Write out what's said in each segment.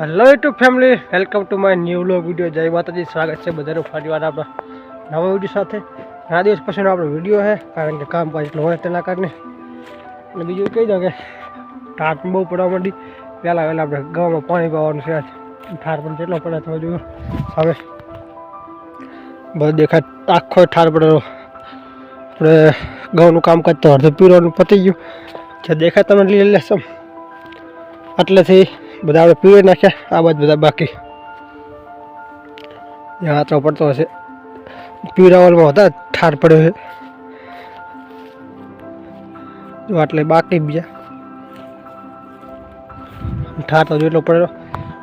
Hello YouTube family welcome to my new vlog video જય માતાજી, સ્વાગત છે બધાનું ફરી વાર આપણા નવા વીડિયો સાથે. ઘણા દિવસ પછીનો આપણો વીડિયો છે, કારણ કે કામ કાજ એટલું હોય તેના કારણે. અને બીજું કહી દઉં કે ઠાર બહુ પડવા માંડી. પહેલાં વહેલા આપણે ગામમાં પાણી પાવાનું છે ઠાર પણ કેટલો પડે તો જોયું હવે બધું દેખાય, આખો ઠાર પડેલો. આપણે ઘઉંનું કામકાજ તો અડધું પીરવાનું પતી ગયું. જે દેખાય તમને લઈ લેશો. એટલેથી બધા આપણે પીવી નાખ્યા આ બાજુ બધા બાકી. જ્યાં હાથો પડતો હશે. પીરાવલમાં હતા ઠાર પડ્યો છે. જો આટલે બાકી બીજા. ઠાર તો જેટલો પડેલો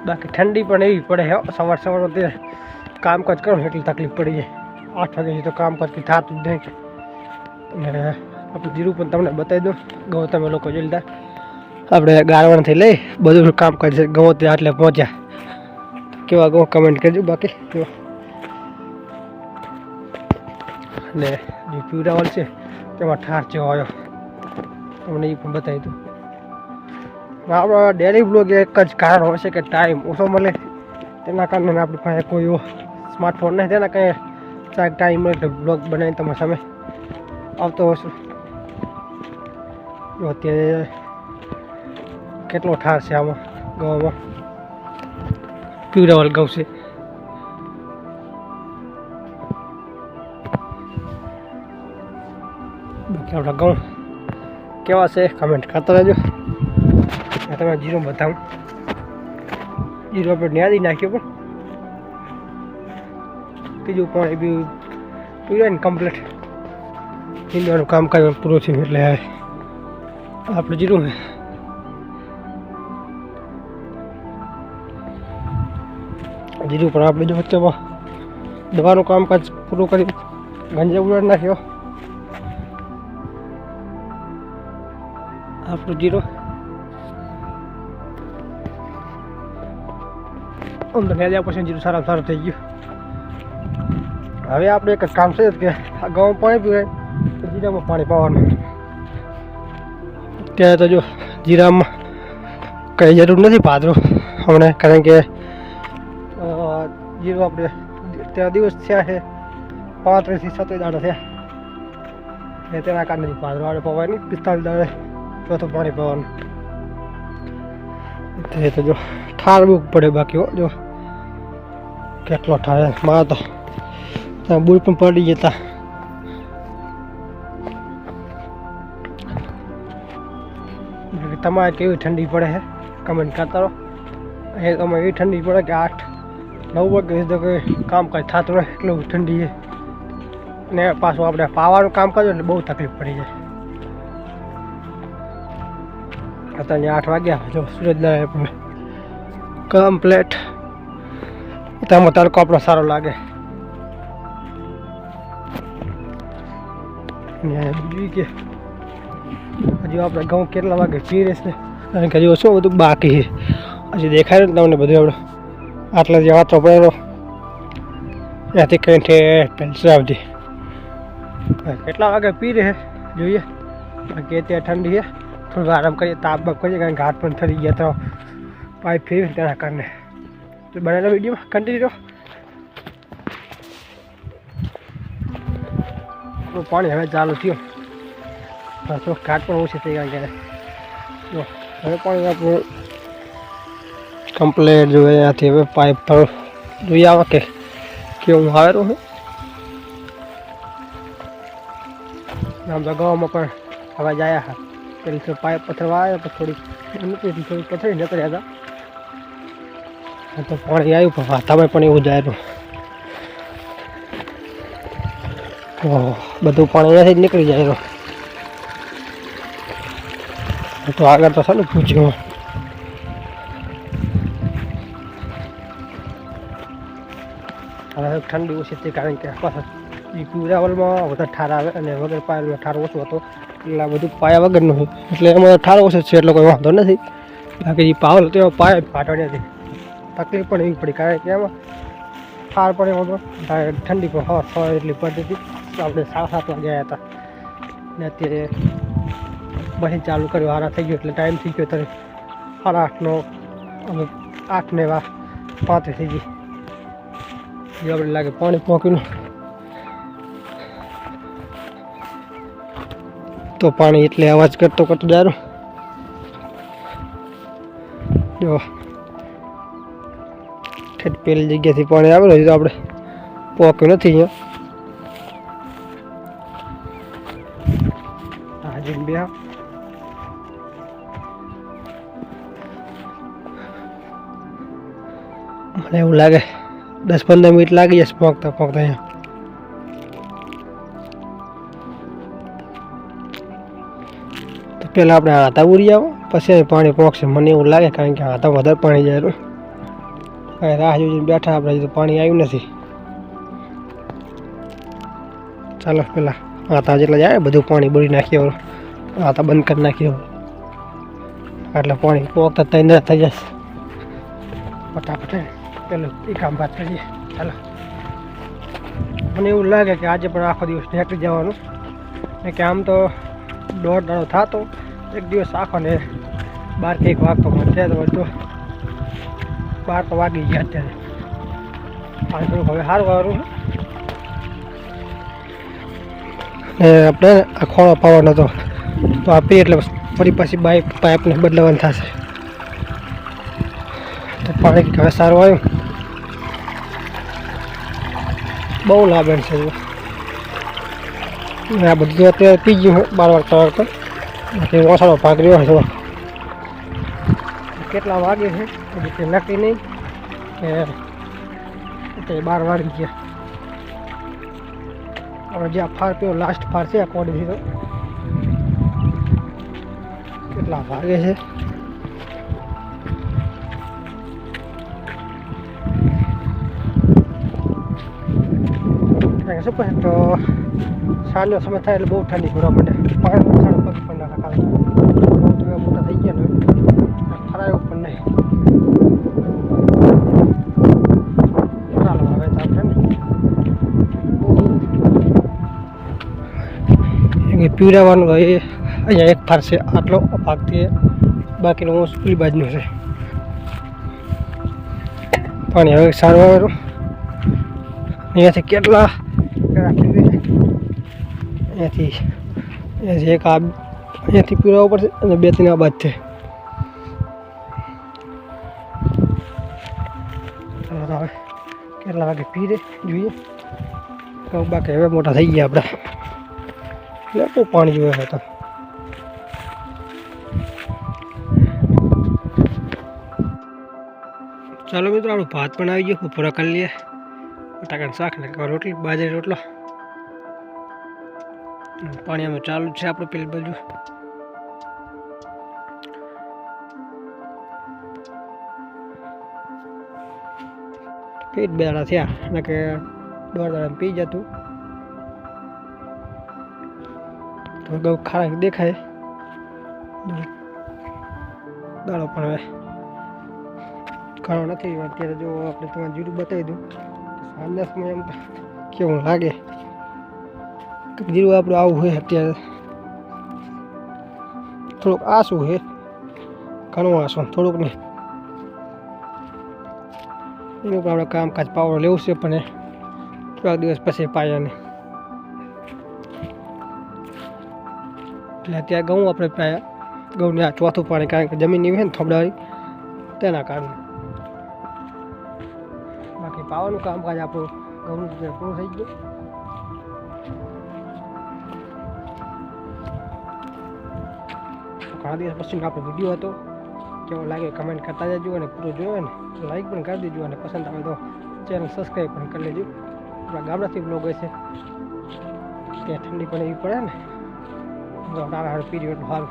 બાકી ઠંડી પણ એવી પડે હે. સવાર સવારમાં તે કામકાજ કરો ને એટલી તકલીફ પડી જાય. આઠ વાગે તો કામકાજ કંઈ થતું જ નહીં. અને આપણું જીરું પણ તમને બતાવી દઉં. ગૌ તમે લોકો જોઈ લીધા આપણે ગાળવાણથી લઈ બધું કામ કરી છે ગૌ ત્યાં આટલે પહોંચ્યા. કેવા ગો કમેન્ટ કરજો બાકી. અને જે પીવડાવલ છે, તેમાં ઠાર જેવો આવ્યો. તમને એ પણ બતાવી દઉં. આપણો ડેલી બ્લોગ એક જ કારણ હોય છે કે ટાઈમ ઓછો મળે. તેના કારણે આપણી પાસે કોઈ એવો સ્માર્ટફોન નહીં તેના કંઈ ચાક ટાઈમ મળે એટલે બ્લોગ બનાવીને તમારા સામે આવતો હશે છે અત્યારે કેટલો ઠાર છે આમાં ગવામાં? પ્યુરાવલ ગૌ છે. આપણા ગૌ કેવા છે? કમેન્ટ કરતા રહેજો. તમે જીરો બતાવું. જીરો આપણે ન્યાદી નાખ્યો પણ. ત્રીજું એ બી પીવડાય ને કમ્પ્લીટ ઈંડવાનું કામકાજ પૂરું થયું એટલે આપણે જીરું જીરું પણ આપણે જો વચ્ચેમાં દવાનું કામકાજ પૂરું કરી ગંજા ઉડાડી નાખ્યો. આપણું જીરો. આમ તો નેજા પછી જીરું સારા સારું થઈ ગયું. હવે આપણે એક જ કામ છે કે આ ગામ પાણી પીવે તો જીરામાં પાણી પાવાનું. ત્યારે તો જો જીરામાં કંઈ જરૂર નથી પાદરું હમણાં કારણ કે જીરું આપણે ત્યાં દિવસ થયા છે પાંત્રીસથી સત્તર દાડા થયા ને તેના કારણે પાથરું આપણે પવાય નહીં પિસ્તાલીસ દાડે ચોથું પાણી પવાનું તે તો જો ઠારવું પડે બાકી હો જો કેટલો ઠારે મારા તો ત્યાં બુલ પણ પડી જતા બાકી તમારે કેવી ઠંડી પડે છે કમેન્ટ કરતા રહો અહીંયા તમે એવી ઠંડી પડે કે આઠ નવ વાગે સુધી કામકાજ થતું રહે, એટલું ઠંડી છે અને પાછું આપણે પાવાનું કામ કરજો એટલે બહુ તકલીફ પડી જાય. અત્યારે આઠ વાગ્યા, જો સૂરજનારાયણ કમ્પ્લેટ તેમાં તડકો આપણો સારો લાગે. ને કે, હજુ આપણે ઘઉં કેટલા વાગે પીરે છે? કારણ કે હજુ શું બધું બાકી છે. હજી દેખાય ને તમને બધું આપણે આટલા જેવા વાતો પડેલો ત્યાંથી કઈ ઠેઠ પેન્સિલ આવતી કેટલા વાગે પી રહે? જોઈએ. બાકી અત્યારે ઠંડી છે. થોડું આરામ કરીએ, તાપ બાપ કરીએ, કારણ હાથ પણ થઈ ગયા તો પાઇપ ફેરવી તેના કારણે. તો બનાવેલા વિડીયોમાં કન્ટિન્યુ રહો. પાણી હવે ચાલુ થયું. પાછો ઘાટ પણ ઓછી થઈ ગયા જો, હવે પાણી આપણું કમ્પ્લેટ જોઈએ, ત્યાંથી હવે પાઇપ પર જોઈએ આવે કે કેવું આવેલું છે. આમ ગામમાં પણ હવે જાય હા. પેલી તો પાઇપ પથરવા આવ્યા પછી થોડી નીકળી થોડી પથરી નીકળ્યા હતા. તો પાણી આવ્યું, પણ વાતાવરણ પણ એવું જાયેલું બધું પાણી અહીંયાથી જ નીકળી જાય તો આગળ તો સારું પૂછ્યું. ઠંડી ઓછી હતી કારણ કે પાછા પીવડાવલમાં વધારે ઠાર આવે અને વગર પાયાનો ઠાર ઓછો હતો. એટલે બધું પાયા વગરનું છે એટલે એમાં ઠાર ઓછો છે, એટલે કોઈ વાંધો નથી. બાકી જે પાવલ હતો એમાં પાયા ફાટવાની હતી તકલીફ પણ એવી પડી કારણ કે એમાં ઠાર પણ એવો હતો. ઠંડી પણ હવા સવાર એટલી પડતી હતી. આપણે સાડા સાત વાગે આવ્યા હતા. ને અત્યારે મશીન ચાલુ કર્યું, હારા થઈ ગયો. એટલે ટાઈમ થઈ ગયો ત્યારે સાડા આઠનો અમે આઠ ને વા પાંત્રીસ થઈ ગઈ. આપણે લાગે પાણી પોકીનું. તો પાણી એટલે અવાજ કરતો કરતો જારો જો. પેલી જગ્યાથી પાણી આવેલું હજી તો આપણે પોક્યું નથી અહીંયા. હાજી મને એવું લાગે દસ પંદર મિનિટ લાગી જશે પહોંચતા પોકતા અહીંયા. તો પહેલાં આપણે હાથા ઉરી આવો, પછી અહીં પાણી પહોંચશે મને એવું લાગે કારણ કે હાથા વધારે પાણી જાય કાંઈ રાહ જોઈને બેઠા આપણે તો પાણી આવ્યું નથી. ચાલો પેલા હાથા જેટલા જાય, બધું પાણી બળી નાખીએ. હાથા બંધ કરી નાખીએ એટલે પાણી પહોંચતા તૈન થઈ જશે. ફટાફટ. પેલું એ કામ વાત કરીએ. ચાલો. મને એવું લાગે કે આજે પણ આખો દિવસ નીકળી જવાનું. ને કે આમ તો દોઢ દાડો થતો. એક દિવસ આખો ને બાર કંઈક વાગતો અત્યારે તો બાર તો વાગી ગયા અત્યારે. પાણી થોડુંક હવે સારું વારું ને આપણે આ ખોળો પાવાનો હતો. તો આપીએ એટલે ફરી પાછી બાઇક પાઇપને બદલાવાનું થશે. તો પાણી હવે સારું આવ્યું. બહુ લાભેણ છે. એવું. ને આ બધું તો અત્યારે પી ગયું છે બાર વાગતા વાગતા બાકી ઓછાનો ભાગ રહ્યો છે થોડો. કેટલા વાગે છે? હજી કંઈ નક્કી નહીં. કે અત્યારે બાર વાગી ગયા. હવે જે આ ફાર પીવો લાસ્ટ ફાર છે આ કોડીથી તો કેટલા વાગે છે? કારણ પણ તો સાંજનો સમય થાય એટલે બહુ ઠંડી પડવા માંડે. પાણી સાડા પગ પણ ના ખાય બહુ મોટા થઈ ગયા ને. ફરાય પણ નહીં. ચાલો, હવે તો આપણે પીવડાવવાનું હોય અહીંયા એક ફાર છે, આટલો ભાગથી બાકીનો હું પેલી બાજુનો છે. પાણી હવે સારું આવેલું અહીંયાથી કેટલા છે અહીંયાથી અહીંયાથી એક આ અહીંયાથી પીવડાવવું પડશે અને બે ત્રણ આ બાદ છે. ચાલો તો હવે કેટલા વાગે પી દે જોઈએ. તો બાકી હવે મોટા થઈ ગયા આપણે એટલે બહુ પાણી જોઈએ છે તો. ચાલો મિત્રો, આપણું ભાત પણ આવી ગયો. બપોરા કરી લઈએ. બટાકાનું શાક ને રોટલી, બાજરી રોટલો. પાણી અમે ચાલુ જ છે આપણે પેલી બાજુ. પેટ બે દાડા થયા, અને કે દોઢ દાડા પી જતું. તો ગૌ ખારા દેખાય. દાડો પણ હવે ઘણો નથી, અત્યારે જો આપણે તમારે જીરું બતાવી દઉં. સમય એમ કેવું લાગે? જીરું આપણું આવું હોય અત્યારે. થોડુંક આસું છે ઘણું આસું થોડુંક નહીં. એનું પણ આપણે કામકાજ પાવડો લેવું છે, પણ થોડાક દિવસ પછી પાયાને એટલે અત્યારે ઘઉં આપણે પાયા. ઘઉંને આ ચોથું પાણી કારણ કે જમીન એવી છે ને થોબડાવાળી તેના કારણે. પાવાનું કામકાજ આપણું ઘઉંનું તો પૂરું થઈ ગયું ઘણા દિવસ પછીનો આપણો વીડિયો હતો કેવો લાગે કમેન્ટ કરતા જજો અને પૂરો જોયો ને તો લાઈક પણ કરી દેજો અને પસંદ આવે તો ચેનલ સબસ્ક્રાઈબ પણ કરી લેજો આપણા ગામડાથી બ્લોગ હોય છે ત્યાં ઠંડી પણ એવી પડે ને સારા સારું પીરિયડ સારું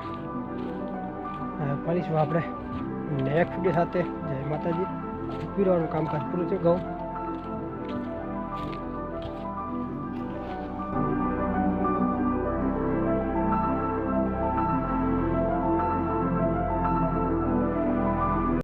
હવે મળીશું આપણે નેક્સ્ટ વીડિયો સાથે જય માતાજી પીરવાનું કામકાજ પૂરું છે ઘઉં